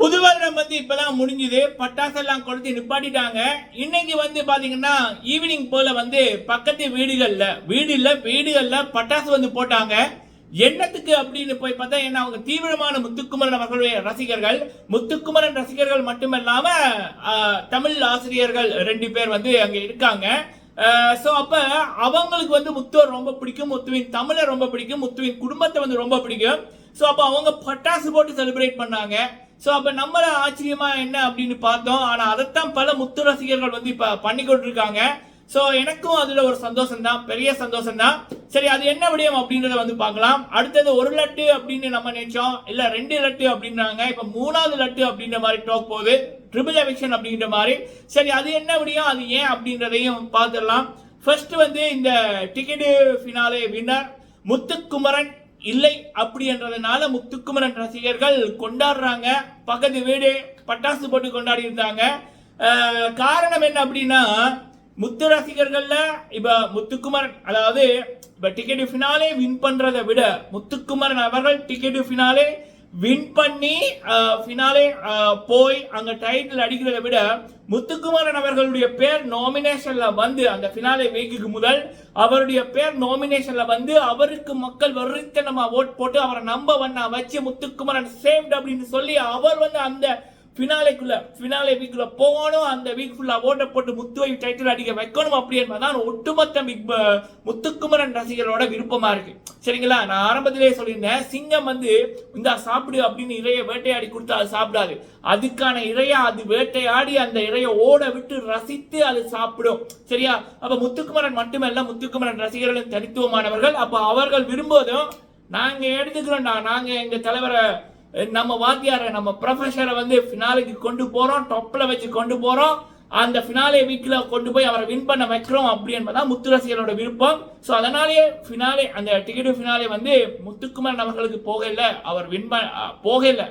புது வருடம் வந்து இப்பதான் முடிஞ்சுது. பட்டாசெல்லாம் கொடுத்து நிப்பாட்டிட்டாங்க. இன்னைக்கு வந்து பாத்தீங்கன்னா ஈவினிங் போல வந்து பக்கத்து வீடுகள்ல வீடு இல்ல வீடுகள்ல பட்டாசு வந்து போட்டாங்க. என்னத்துக்கு அப்படின்னு போய் பார்த்தா என்ன அவங்க தீவிரமான முத்துக்குமரன் அவர்களுடைய ரசிகர்கள். முத்துக்குமரன் ரசிகர்கள் மட்டுமல்லாம தமிழ் ஆசிரியர்கள் ரெண்டு பேர் வந்து அங்க இருக்காங்க. ஸோ அப்ப அவங்களுக்கு வந்து முத்துவர் ரொம்ப பிடிக்கும். முத்துவின் தமிழை ரொம்ப பிடிக்கும். முத்துவின் குடும்பத்தை வந்து ரொம்ப பிடிக்கும். ஸோ அப்போ அவங்க பட்டாசு போட்டு செலிப்ரேட் பண்ணாங்க. ஸோ அப்போ நம்மள ஆச்சரியமா என்ன அப்படின்னு பார்த்தோம். ஆனால் அதைத்தான் பல முத்து ரசிகர்கள் வந்து இப்போ பண்ணி கொண்டிருக்காங்க ஸோ எனக்கும் அதில் ஒரு சந்தோஷம் தான் பெரிய சந்தோஷம் தான் சரி அது என்ன விடயம் அப்படின்றத வந்து பார்க்கலாம். அடுத்தது ஒரு லட்டு அப்படின்னு நம்ம நினைச்சோம். இல்லை ரெண்டு லட்டு அப்படின்றாங்க. இப்போ மூணாவது லட்டு அப்படின்ற மாதிரி டோக் போகுது. ட்ரிபிள் எவிக்ஷன் அப்படின்ற மாதிரி. சரி அது என்ன விடயம்? அது ஏன் அப்படின்றதையும் பார்த்துடலாம். ஃபர்ஸ்ட் வந்து இந்த டிக்கெட்டு ஃபினாலே வின்னர் முத்துக்குமரன் இல்லை அப்படி என்றதுனால முத்துக்குமரன் ரசிகர்கள் கொண்டாடுறாங்க. பக்கத்து வீடு பட்டாசு போட்டு கொண்டாடி இருந்தாங்க காரணம் என்ன அப்படின்னா முத்து ரசிகர்கள்ல இப்ப முத்துக்குமரன் அதாவது இப்ப டிக்கெட் ஃபினாலே வின் பண்றதை விட முத்துக்குமரன் அவர்கள் டிக்கெட் ஃபினாலே வின் பண்ணி ஃபினாலே போய் அங்க டைட்டில் அடிக்கிறதை விட முத்துக்குமாரன் அவர்களுடைய பேர் நாமினேஷன்ல வந்து அந்த ஃபினாலே வீக்குக்கு முதல் அவருடைய பேர் நாமினேஷன்ல வந்து அவருக்கு மக்கள் வெறித்தனமா ஓட் போட்டு அவரை நம்ப வண்ணா வச்சு முத்துக்குமாரன் சேவ்ட் அப்படின்னு சொல்லி அவர் வந்து அந்த ஃபினாலேக்குள்ள ஃபினாலே வீக்குள்ள போகணும். அந்த வீக் ஃபுல்லாக ஓட்ட போட்டு முத்துவை டைட்டில் அடிக்க வைக்கணும் அப்படி என்பதுதான் ஒட்டுமொத்த பிக் முத்துக்குமரன் ரசிகர்களோட விருப்பமா இருக்கு. சரிங்களா? நான் ஆரம்பத்திலே சொல்லியிருந்தேன் சிங்கம் வந்து இந்த சாப்பிடு அப்படின்னு இறைய வேட்டையாடி கொடுத்து அது சாப்பிடாது. அதுக்கான இறைய அது வேட்டையாடி அந்த இறைய ஓட விட்டு ரசித்து அது சாப்பிடும். சரியா? அப்ப முத்துக்குமரன் மட்டுமல்ல முத்துக்குமரன் ரசிகர்களும் தனித்துவமானவர்கள். அப்ப அவர்கள் விரும்புவதும் நாங்க எடுத்துக்கிறோம்டா நாங்க எங்க தலைவரை நம்ம வாத்தியாரை நம்ம ப்ரொஃபஸரை வந்து ஃபினாலுக்கு கொண்டு போகிறோம் டொப்பில் வச்சு கொண்டு போகிறோம் அந்த ஃபினாலே வீக்கில் கொண்டு போய் அவரை வின் பண்ண வைக்கிறோம் அப்படி என்பதான் முத்துரசிகரோட விருப்பம். ஸோ அதனாலேயே ஃபினாலே அந்த டிக்கெட் ஃபினாலே வந்து முத்துக்குமரன் அவர்களுக்கு போகல. அவர் வின் பண்ண போகல.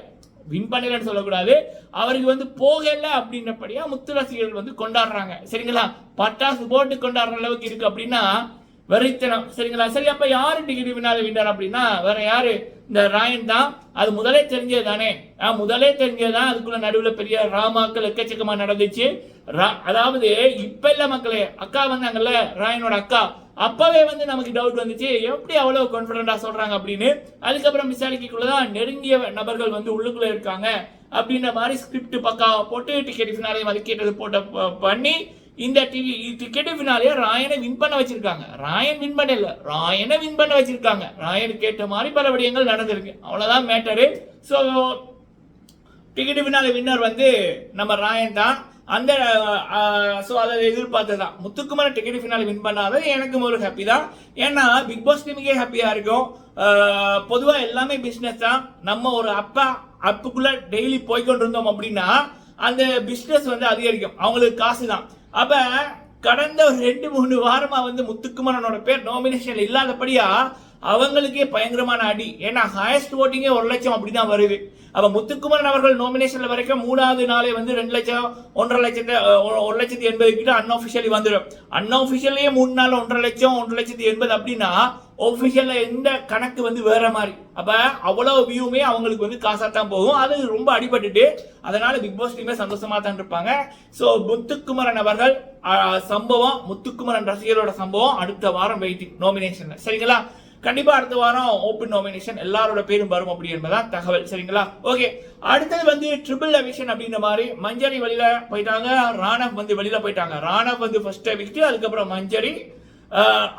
வின் பண்ணலன்னு சொல்லக்கூடாது. அவருக்கு வந்து போகல அப்படின்றபடியா முத்துரசிகள் வந்து கொண்டாடுறாங்க. சரிங்களா? பட்டாசு போட்டு கொண்டாடுற அளவுக்கு இருக்கு அப்படின்னா வெறித்தனம். சரிங்களா? சரி அப்ப யாரு டிகிரி வினால வின்னர் அப்படின்னா வேற யாரு? இந்த ராயன் தான் அது முதலே தெரிஞ்சது தானே? நான் முதலே தெரிஞ்சது தான் அதுக்குள்ள நடுவில் பெரிய ராமாக்கள் எக்கச்சக்கமாக நடந்துச்சு. ரா- அதாவது இப்ப இல்ல மக்களே அக்கா வந்தாங்கல்ல ராயனோட அக்கா. அப்பவே வந்து நமக்கு டவுட் வந்துச்சு எப்படி அவ்வளவு கான்பிடண்டா சொல்றாங்க அப்படின்னு. அதுக்கப்புறம் விசாரிக்கக்குள்ளதான் நெருங்கிய நபர்கள் வந்து உள்ளுக்குள்ள இருக்காங்க. அப்படின்ற மாதிரி ஸ்கிரிப்ட் பக்கா போட்டு டிக்கெட் நிறைய அது போட்ட பண்ணி இந்த டிவி டிக்கெட் ஃபினாலே ராயனை வின் பண்ண வச்சிருக்காங்க. ராயன் வின் பண்ணல. ராயனை வின் பண்ண வச்சிருக்காங்க. ராயனு கேட்ட மாதிரி பல விடயங்கள் நடந்திருக்கு அவ்வளோதான் matter so ticket finale winner வந்து நம்ம ராயன் தான். அந்த ஸோ அதை எதிர்பார்த்து தான் முத்துக்குமார் டிக்கெட் ஃபினாலே வின் பண்ணாதது எனக்கு ஒரு ஹாப்பி தான். ஏன்னா பிக் பாஸ் டீமுக்கே ஹாப்பியாக இருக்கும். பொதுவாக எல்லாமே பிஸ்னஸ் தான். நம்ம ஒரு அப்பா அப்புக்குள்ளே டெய்லி போய்க்கொண்டு இருந்தோம் அப்படின்னா அந்த பிஸ்னஸ் வந்து அதிகரிக்கும். அவங்களுக்கு காசு தான் அப்போ கடந்த ஒரு ரெண்டு மூணு வாரமாக வந்து முத்துக்குமரனோட பேர் நாமினேஷன் இல்லாதபடியாக அவங்களுக்கே பயங்கரமான அடி. ஏன்னா ஹையஸ்ட் ஓட்டிங்கே ஒரு லட்சம் அப்படி தான் வருது. அப்போ முத்துக்குமரன் அவர்கள் நாமினேஷனில் வரைக்கும் மூணாவது நாளே வந்து ரெண்டு லட்சம் ஒன்றரை லட்சத்தை ஒரு- லட்சத்தி எண்பது கிட்ட அன்ஆஃபிஷியலி வந்துடும். அன்ஆஃபிஷியலே மூணு நாள் ஒன்றரை லட்சம் ஒன்றரை லட்சத்தி எண்பது அப்படின்னா ஒஃபிஷியல்ல எந்த கணக்கு வந்து வேற மாதிரி. அப்போ அவ்வளோ வியூமே அவங்களுக்கு வந்து காசாக தான் போகும். அது ரொம்ப அடிபட்டுட்டு அதனால பிக் பாஸ் டீமே தான் இருப்பாங்க. ஸோ முத்துக்குமரன் அவர்கள் சம்பவம் முத்துக்குமரன் ரசிகரோட சம்பவம் அடுத்த வாரம் வெயிட்டிங் நாமினேஷன் சரிங்களா? கண்டிப்பா அடுத்த வாரம் ஓப்பன் நாமினேஷன் எல்லாரோட பேரும் வரும் அப்படி என்பதான் தகவல் சரிங்களா? ஓகே அடுத்தது வந்து ட்ரிபிள் எவிஷன் அப்படின்ற மாதிரி மஞ்சரி வெளியில் போயிட்டாங்க ராணவ் வந்து வெளியில போயிட்டாங்க. ராணவ் வந்து ஃபர்ஸ்ட் விக்ட் அதுக்கப்புறம் மஞ்சரி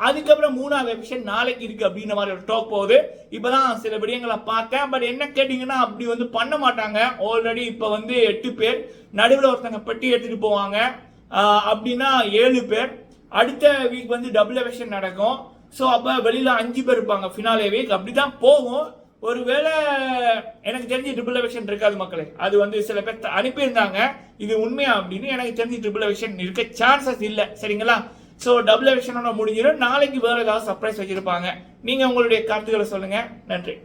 அதுக்கப்புறம் மூணாவது எபிஷன் நாளைக்கு இருக்கு அப்படின்ற மாதிரி ஒரு டாக் போகுது. இப்பதான் சில விடயங்களை பார்த்தேன். பட் என்ன கேட்டீங்கன்னா அப்படி வந்து பண்ண மாட்டாங்க. ஆல்ரெடி இப்ப வந்து எட்டு பேர் நடுவில் ஒருத்தங்க பெட்டி எடுத்துட்டு போவாங்க. அப்படின்னா ஏழு பேர். அடுத்த வீக் வந்து டபுள் எவிஷன் நடக்கும். ஸோ அப்போ வெளியில் அஞ்சு பேர் இருப்பாங்க ஃபினாலே வீக் அப்படிதான் போகும். ஒருவேளை எனக்கு தெரிஞ்சு ட்ரிபிள் எவிஷன் இருக்காது மக்களே. அது வந்து சில பேர் அனுப்பியிருந்தாங்க. இது உண்மையா அப்படின்னு எனக்கு தெரிஞ்சு ட்ரிபிள் எவிஷன் இருக்க சான்சஸ் இல்லை. சரிங்களா? ஸோ டபுள் எவிஷனோட முடிஞ்சிடும் நாளைக்கு வேறு ஏதாவது சர்ப்ரைஸ் வச்சுருப்பாங்க. நீங்கள் உங்களுடைய கருத்துக்களை சொல்லுங்கள் நன்றி.